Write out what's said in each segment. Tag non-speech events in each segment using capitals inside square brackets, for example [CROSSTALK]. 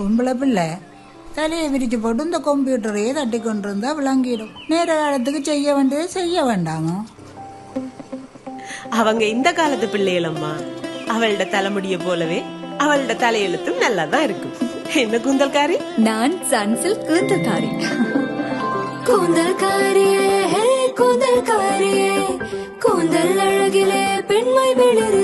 பொம்பளை பிள்ளை. தலையை விரிச்சு போட்டு இந்த கம்ப்யூட்டரையே தட்டி கொண்டு இருந்தா விளங்கிடும். நேர காலத்துக்கு செய்ய வேண்டியது செய்ய வேண்டாமோ அவங்க இந்த காலத்து பிள்ளைகளம்மா. அவளோட தலைமுடிய போலவே அவளோட தலையெழுத்தும் நல்லா தான் இருக்கும். என்ன குந்தல்காரி? நான் சன்சில் கூந்தல்காரி. [LAUGHS] கூந்தல்காரியே கூந்தல்காரியே. கூந்தல் அழகிலே பெண்மை விளருதே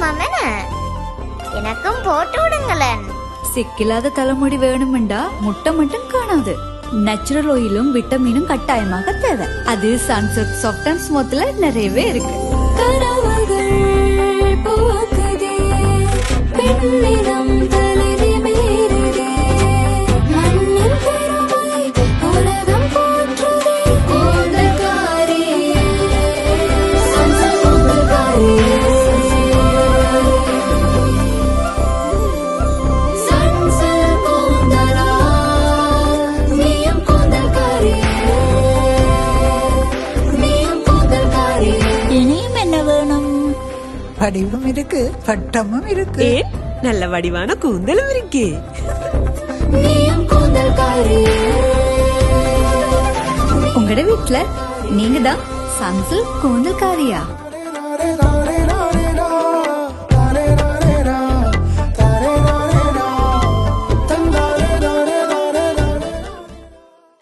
ஆகுமாமேன எனக்கும் போட்டு விடுங்களேன். சிக்கில்லாத தலைமுடி வேணுமெண்டா முட்டை மட்டும் காணாது. நேச்சுரல் ஆயிலும் விட்டமினும் கட்டாயமாக தேவை. அது சன்செட் சாஃப்ட் அண்ட் ஸ்மூத்ல நிறையவே இருக்கு. படிவும் இருக்கு பட்டமும் இருக்கு. நல்ல வடிவான கூந்தலும் இருக்கே. உங்களோட வீட்ல நீங்க தான் சன்சில் கூந்தல்காரியா?